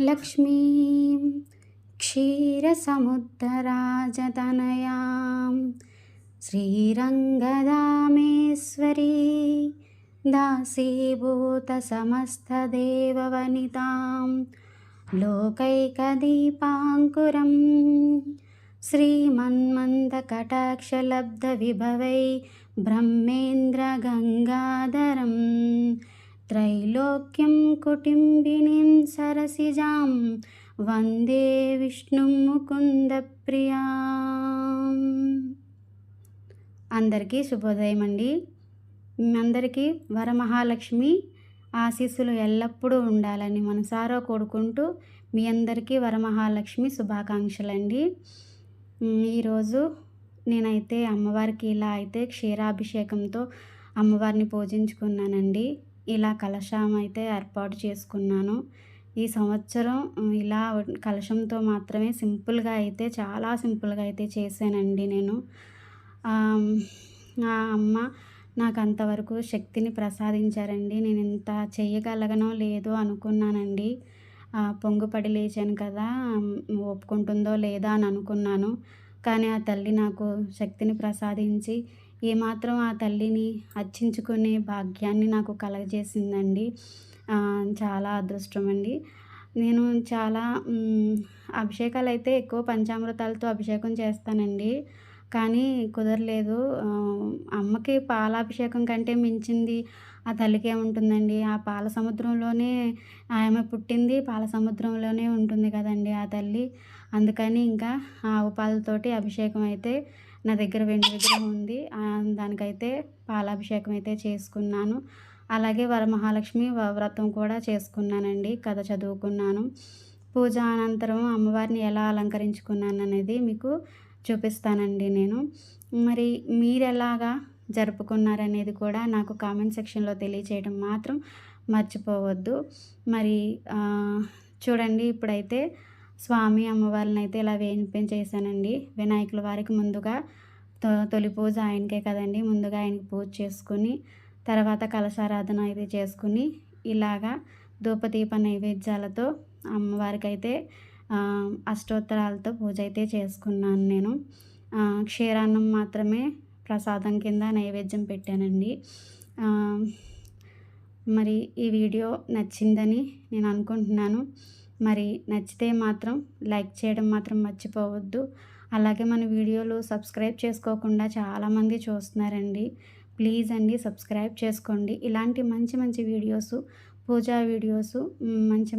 लक्ष्मीं क्षीरसमुद्धराजतनयां श्रीरङ्गदामेश्वरी दासीभूतसमस्तदेववनितां लोकैकदीपाङ्कुरं श्रीमन्मन्दकटाक्षलब्धविभवै ब्रह्मेन्द्रगङ्गाधरम् त्रैलोक्यं कुटिम्बिनीं सरसिजां వందే విష్ణు ముకుంద ప్రియా అందరికీ శుభోదయం అండి అందరికీ వరమహాలక్ష్మి ఆశీస్సులు ఎల్లప్పుడూ ఉండాలని మనసారా కోరుకుంటూ మీ అందరికీ వరమహాలక్ష్మి శుభాకాంక్షలండి ఈరోజు నేనైతే అమ్మవారికి ఇలా అయితే క్షీరాభిషేకంతో అమ్మవారిని పూజించుకున్నానండి ఇలా కలశం అయితే ఏర్పాటు చేసుకున్నాను. ఈ సంవత్సరం ఇలా కలశంతో మాత్రమే సింపుల్గా అయితే చాలా సింపుల్గా అయితే చేశానండి నేను. ఆ అమ్మ నాకు అంతవరకు శక్తిని ప్రసాదించారండి. నేను ఇంత చేయగలగనో లేదో అనుకున్నానండి. పొంగుపడి లేచాను కదా ఒప్పుకుంటుందో లేదా అని అనుకున్నాను. కానీ ఆ తల్లి నాకు శక్తిని ప్రసాదించి ఏమాత్రం ఆ తల్లిని అర్చించుకునే భాగ్యాన్ని నాకు కలగజేసిందండి. చాలా అదృష్టం అండి. నేను చాలా అభిషేకాలు అయితే ఎక్కువ పంచామృతాలతో అభిషేకం చేస్తానండి. కానీ కుదరలేదు. అమ్మకి పాలాభిషేకం కంటే మించింది ఆ తల్లికి ఏముంటుందండి ఆ పాల సముద్రంలోనే ఆమె పుట్టింది పాల సముద్రంలోనే ఉంటుంది కదండి ఆ తల్లి. అందుకని ఇంకా ఆవు పాలతోటి అభిషేకం అయితే నా దగ్గర వెండి విగ్రహం ఉంది. దానికైతే పాలాభిషేకం అయితే చేసుకున్నాను. అలాగే వరమహాలక్ష్మి వ్రతం కూడా చేసుకున్నానండి. కథ చదువుకున్నాను. పూజ అనంతరం అమ్మవారిని ఎలా అలంకరించుకున్నాను అనేది మీకు చూపిస్తానండి నేను. మరి మీరు ఎలాగా జరుపుకున్నారనేది కూడా నాకు కామెంట్ సెక్షన్లో తెలియచేయడం మాత్రం మర్చిపోవద్దు. మరి చూడండి ఇప్పుడైతే స్వామి అమ్మవారిని అయితే ఇలా చేశానండి. వినాయకుల వారికి ముందుగా తొలి పూజ ఆయనకే కదండి. ముందుగా ఆయనకి పూజ చేసుకుని తర్వాత కలశారాధన అయితే చేసుకుని ఇలాగా ధూపదీప నైవేద్యాలతో అమ్మవారికి అయితే అష్టోత్తరాలతో పూజ అయితే చేసుకున్నాను నేను. క్షీరాన్నం మాత్రమే ప్రసాదం కింద నైవేద్యం పెట్టానండి. మరి ఈ వీడియో నచ్చిందని నేను అనుకుంటున్నాను. మరి నచ్చితే మాత్రం లైక్ చేయడం మాత్రం మర్చిపోవద్దు. అలాగే మన వీడియోలు సబ్స్క్రైబ్ చేసుకోకుండా చాలామంది చూస్తున్నారండి. ప్లీజ్ అండి సబ్స్క్రైబ్ చేసుకోండి. ఇలాంటి మంచి మంచి వీడియోస్ పూజా వీడియోస్ మంచి మంచి